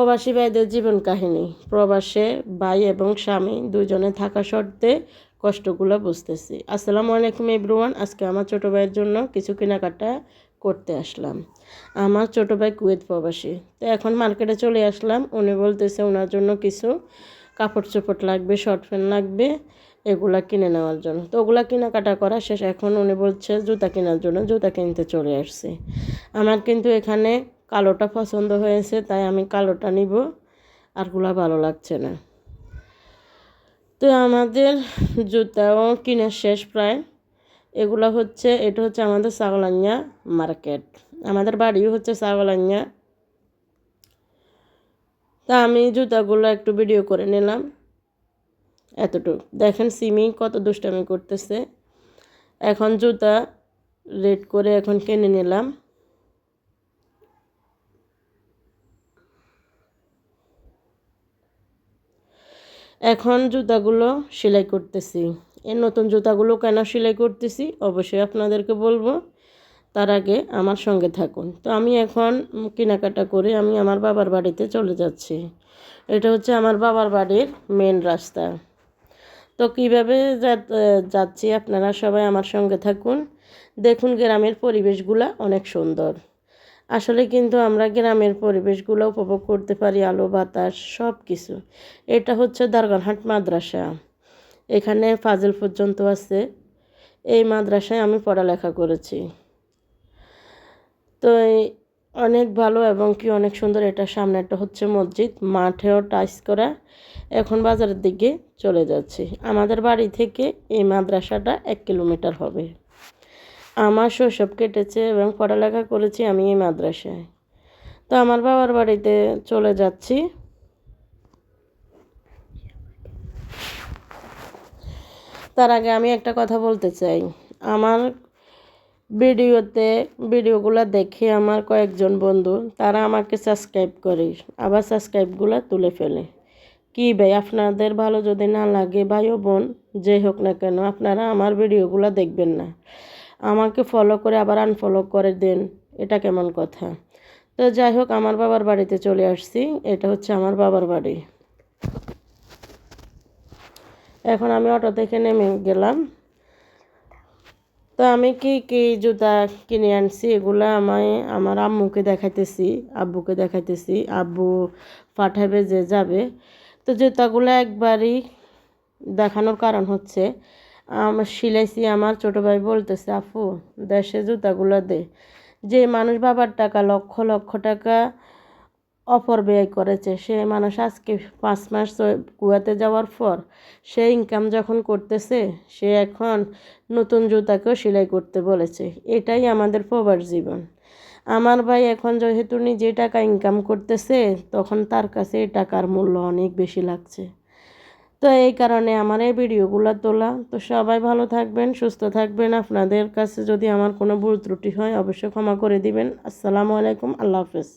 প্রবাসী ভাইদের জীবন কাহিনী। প্রবাসে ভাই এবং স্বামী দুজনে থাকা সত্ত্বে কষ্টগুলো বুঝতেছি। আসসালামু আলাইকুম এভরিওয়ান, আজকে আমার ছোটো ভাইয়ের জন্য কিছু কেনাকাটা করতে আসলাম। আমার ছোটো ভাই কুয়েত প্রবাসী। তো এখন মার্কেটে চলে আসলাম। উনি বলতেছে ওনার জন্য কিছু কাপড় চোপড় লাগবে, শর্ট প্যান্ট লাগবে, এগুলা কিনে নেওয়ার জন্য। তো ওগুলা কেনাকাটা করা শেষ। এখন উনি বলছে জুতা কেনার জন্য, জুতা কিনতে চলে আসছি। আমার কিন্তু এখানে কালোটা পছন্দ হয়েছে, তাই আমি কালোটা নিব আরগুলা ভালো লাগছে না। তো আমাদের জুতাও কিনে শেষ প্রায়। এগুলো হচ্ছে, এটা হচ্ছে আমাদের সাগলাঞ্জা মার্কেট। আমাদের বাড়িও হচ্ছে সাগলাঞ্জা তা আমি জুতাগুলো একটু ভিডিও করে নিলাম। এতটুকু। দেখেন, সিমি কত দুষ্টামি করতেছে। এখন জুতা রেড করে এখন কিনে নিলাম। এখন জুতাগুলো সেলাই করতেছি। এই নতুন জুতাগুলো কেন সেলাই করতেছি, অবশ্যই আপনাদেরকে বলব। তার আগে আমার সঙ্গে থাকুন। তো আমি এখন কেনাকাটা করে আমি আমার বাবার বাড়িতে চলে যাচ্ছি। এটা হচ্ছে আমার বাবার বাড়ির মেন রাস্তা। তো কীভাবে যাচ্ছি আপনারা সবাই আমার সঙ্গে থাকুন। দেখুন গ্রামের পরিবেশগুলো অনেক সুন্দর। আসলে কিন্তু আমরা গ্রামের পরিবেশগুলো উপভোগ করতে পারি, আলো, বাতাস সব কিছু এটা হচ্ছে দারগানহাট মাদ্রাসা। এখানে ফাজিল পর্যন্ত আছে। এই মাদ্রাসায় আমি পড়ালেখা করেছি। তো অনেক ভালো এবং কি অনেক সুন্দর। এটা সামনে একটা হচ্ছে মসজিদ। মাঠেও টাইস করা। এখন বাজারের দিকে চলে যাচ্ছি। আমাদের বাড়ি থেকে এই মাদ্রাসাটা এক কিলোমিটার হবে। আমার শৈশব কেটেছে এবং পড়ালেখা করেছি আমি এই মাদ্রাসায়। তো আমার বাবার বাড়িতে চলে যাচ্ছি। তার আগে আমি একটা কথা বলতে চাই। আমার ভিডিওতে, ভিডিওগুলো দেখে আমার কয়েকজন বন্ধু, তারা আমাকে সাবস্ক্রাইব করে, আবার সাবস্ক্রাইবগুলো তুলে ফেলে। কি ভাই, আপনাদের ভালো যদি না লাগে, ভাই ও বোন, যে হোক না কেন, আপনারা আমার ভিডিওগুলো দেখবেন না। আমাকে ফলো করে আবার আনফলো করে দেন। এটা কেমন কথা? তো যাই হোক, আমার বাবার বাড়িতে চলে আসছি। এটা হচ্ছে আমার বাবার বাড়ি। এখন আমি অটো থেকে নেমে গেলাম। তো আমি কি কি জুতা কিনে আনছি? এগুলো আমি আমার আম্মুকে দেখাইতেছি, আব্বুকে দেখাইতেছি। আব্বু পাঠাবে যে যাবে। তো জুতাগুলো একবারই দেখানোর কারণ হচ্ছে সিলাইছি আমার ছোটো ভাই বলতেছে, আপু, দেশে জুতাগুলো দে। যে মানুষ বাবার টাকা লক্ষ লক্ষ টাকা অপব্যয় করেছে, সে মানুষ আজকে পাঁচ মাস কুয়াতে যাওয়ার পর সে ইনকাম যখন করতেছে, সে এখন নতুন জুতাকেও সেলাই করতে বলেছে। এটাই আমাদের প্রবাস জীবন। আমার ভাই এখন যেহেতু নিজে টাকা ইনকাম করতেছে, তখন তার কাছে টাকার মূল্য অনেক বেশি লাগছে। তো এই কারণে আমার এই ভিডিওগুলো তোলা। তো সবাই ভালো থাকবেন, সুস্থ থাকবেন। আপনাদের কাছে যদি আমার কোনো ভুল ত্রুটি হয়, অবশ্যই ক্ষমা করে দিবেন। আসসালামু আলাইকুম, আল্লাহ হাফেজ।